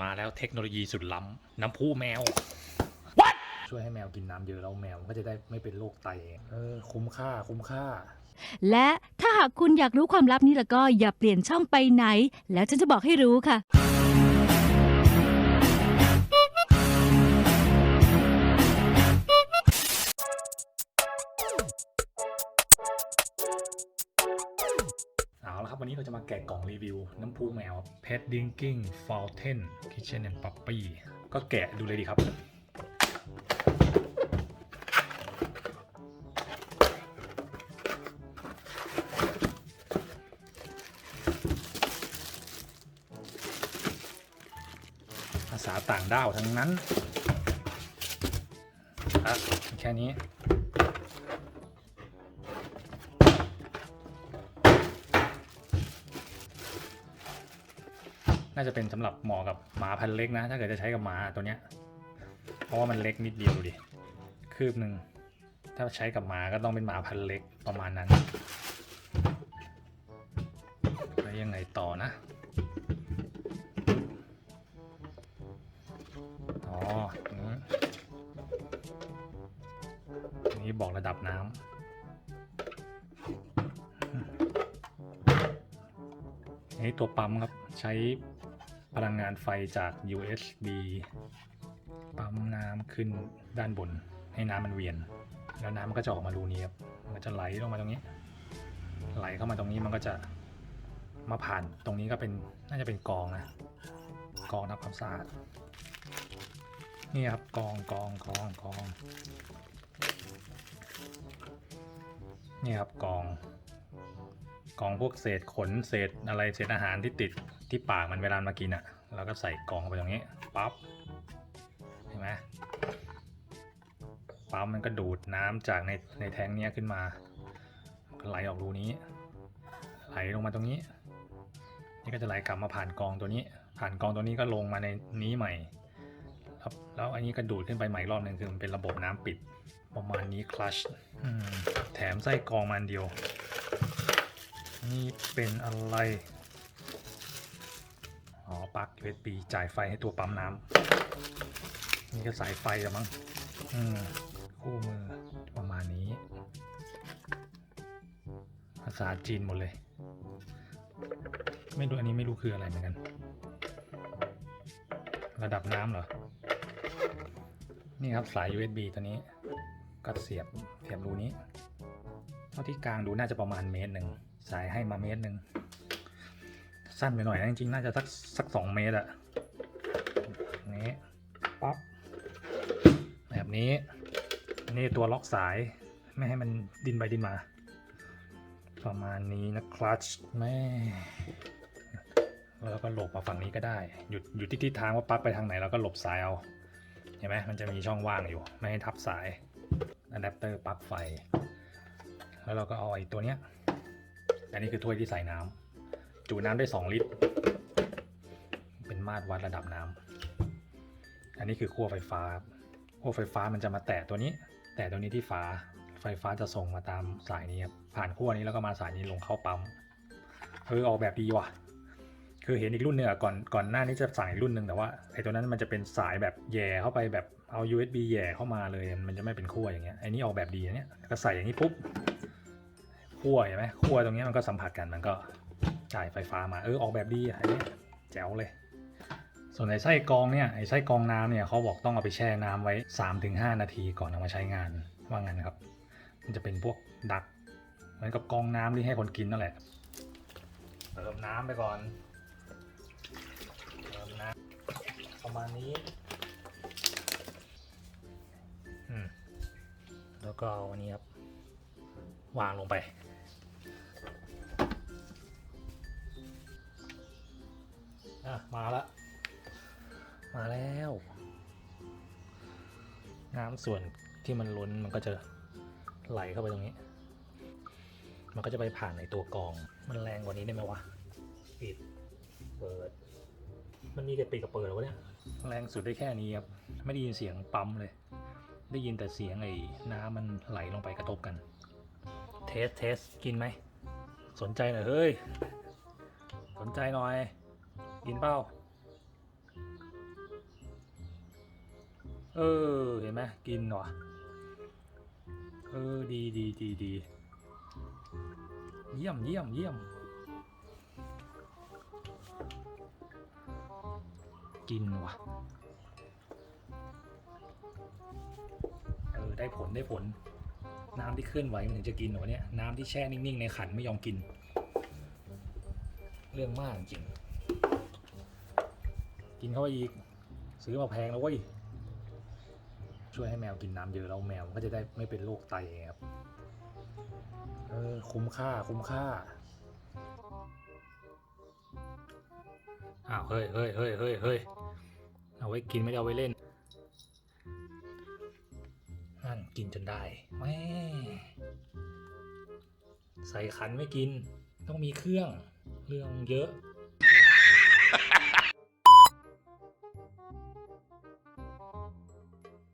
มาแล้วเทคโนโลยีสุดล้ำน้ำพุแมวช่วยให้แมวกินน้ำเยอะแล้วแมวมันก็จะได้ไม่เป็นโรคไตเออคุ้มค่าคุ้มค่า และถ้าหากคุณอยากรู้ความลับนี้แล้วก็อย่าเปลี่ยนช่องไปไหน แล้วฉันจะบอกให้รู้ค่ะ วันนี้เราจะมาแกะกล่องรีวิว น้ำพุแมว Pet Drinking Fountain Kitchen and Puppy ก็แกะดูเลยดีครับ ภาษาต่างด้าวทั้งนั้นอะแค่นี้ น่าจะเป็นสำหรับเหมาะกับหมาพันเล็กนะ ถ้าเกิดจะใช้กับหมาตัวเนี้ย เพราะว่ามันเล็กนิดเดียวดิ คืบหนึ่ง ถ้าใช้กับหมาก็ต้องเป็นหมาพันเล็กประมาณนั้น แล้วยังไงต่อนะ อ๋ออย่างนี้อันนี้บอกระดับน้ำนนี้ตัวปั๊มครับใช้ พลังงานไฟจาก USB ปั๊มน้ำขึ้นด้านบนให้น้ำมันเวียน แล้วน้ำมันก็จะออกมารูนี้ครับมันจะไหลลงมาตรงนี้ ไหลเข้ามาตรงนี้มันก็จะมาผ่านตรงนี้ก็เป็นน่าจะเป็นกองนะกองทำความสะอาดนี่ครับกองกองกองกองนี่ครับกอง กองพวกเศษขนเศษอะไรเศษอาหารที่ติดที่ปากมันเวลามากินอะ่ะแล้วก็ใส่กองเข้าไปตรงนี้ปั๊บเห็นไหมปั๊มมันก็ดูดน้ำจากในในแทงเนี้ยขึ้นมาไหลออกรูนี้ ไหลลงมาตรงนี้ นี่ก็จะไหลกลับมาผ่านกองตัวนี้ ผ่านกองตัวนี้ก็ลงมาในนี้ใหม่ครับแล้วอันนี้ก็ดูดขึ้นไปใหม่อีกรอบหนึ่งคือมันเป็นระบบน้ำปิดประมาณนี้คลัชแถมไส้กองมันเดียว นี่เป็นอะไร อ๋อปลั๊ก USB จ่ายไฟให้ตัวปั๊มน้ำ นี่ก็สายไฟละมั้ง อืม คู่มือประมาณนี้ ภาษาจีนหมดเลย ไม่รู้อันนี้ไม่รู้คืออะไรเหมือนกัน ระดับน้ำเหรอ นี่ครับสาย USB ตัวนี้ ก็เสียบ เสียบรูนี้เท่าที่กลางดูน่าจะประมาณเมตรหนึ่ง สายให้มาเมตรหนึ่งสั้นไปหน่อยนะจริงๆน่าจะสักสักสองเมตรอะนี้ปั๊บแบบนี้ นี่ตัวล็อกสายไม่ให้มันดินไปดินมา ประมาณนี้นะคลัตชแม่แล้วก็หลบมาฝั่งนี้ก็ได้ หยุดอยู่ที่ทิศทางว่าปลั๊กไปทางไหนเราก็หลบสายเอา เห็นไหมมันจะมีช่องว่างอยู่ ไม่ให้ทับสายอะแดปเตอร์ปลั๊กไฟ แล้วเราก็เอาไอ้ตัวเนี้ย อันนี้คือถ้วยที่ใส่น้ำจุน้ำได้2ลิตร เป็นมาตรวัดระดับน้ำอันนี้คือขั้วไฟฟ้าขั้วไฟฟ้ามันจะมาแตะตัวนี้ แตะตัวนี้ที่ฝาไฟฟ้าจะส่งมาตามสายนี้ครับผ่านขั้วนี้แล้วก็มาสายนี้ลงเข้าปั๊มเออออกแบบดีว่ะ คือเห็นอีกรุ่นหนึ่งอก่อนก่อนหน้านี้จะสั่งอีกรุ่นหนึ่งแต่ว่าไอ้ตัวนั้นมันจะเป็นสายแบบแย่เข้าไปแบบเอา USB แย่เข้ามาเลย มันจะไม่เป็นขั้วอย่างเงี้ยไอ้นี่ออกแบบดีนะเนี่ยก็ใส่อย่างนี้ปุ๊บ ขั้วเห็นไหมขั้วตรงนี้มันก็สัมผัสกันมันก็จ่ายไฟฟ้ามาเออออกแบบดีอะอันนี้แจ๋วเลย ส่วนไอ้ไส้กองเนี่ยไอ้ไส้กองน้ำเนี่ยเขาบอกต้องเอาไปแช่น้ำไว้ 3-5 นาทีก่อนเอามาใช้งานว่างั้นครับ มันจะเป็นพวกดักเหมือนกับกองน้ำที่ให้คนกินนั่นแหละเติมน้ำไปก่อนเติมน้ำประมาณนี้อืมแล้วก็เอาอันนี้ครับวางลงไป อะ มาละ มาแล้ว น้ำส่วนที่มันล้นมันก็จะไหลเข้าไปตรงนี้ มันก็จะไปผ่านในตัวกรอง มันแรงกว่านี้ได้ไหมวะ ปิด เปิด มันมีแต่ปิดกับเปิดหรอวะเนี่ย แรงสุดได้แค่นี้ครับ ไม่ได้ยินเสียงปั๊มเลย ได้ยินแต่เสียงไอ้น้ำมันไหลลงไปกระทบกัน เทสเทสกินไหม สนใจหน่อยเฮ้ย สนใจหน่อย กินเปล่าเออ เห็นไหมกินว่ะเออ ดีดีดีดีเยี่ยมเยี่ยมเยี่ยม กินว่ะ เออ ได้ผลได้ผล น้ำที่เคลื่อนไหวมันถึงจะกินหรอเนี่ย น้ำที่แช่นิ่ง ๆ ในขันไม่ยอมกิน เรื่องมากจริง กินเข้าไปอีก ซื้อมาแพงแล้วเว้ยช่วยให้แมวกินน้ำเยอะแล้วแมวมันก็จะได้ไม่เป็นโรคไตครับเออคุ้มค่าคุ้มค่าอ้าวเฮ้ยเฮ้ยเฮ้ยเฮ้ยเฮ้ยเอาไว้กินไม่ได้เอาไว้เล่นนั่นกินจนได้แม่ใส่ขันไม่กิน ต้องมีเครื่องเรื่องเยอะ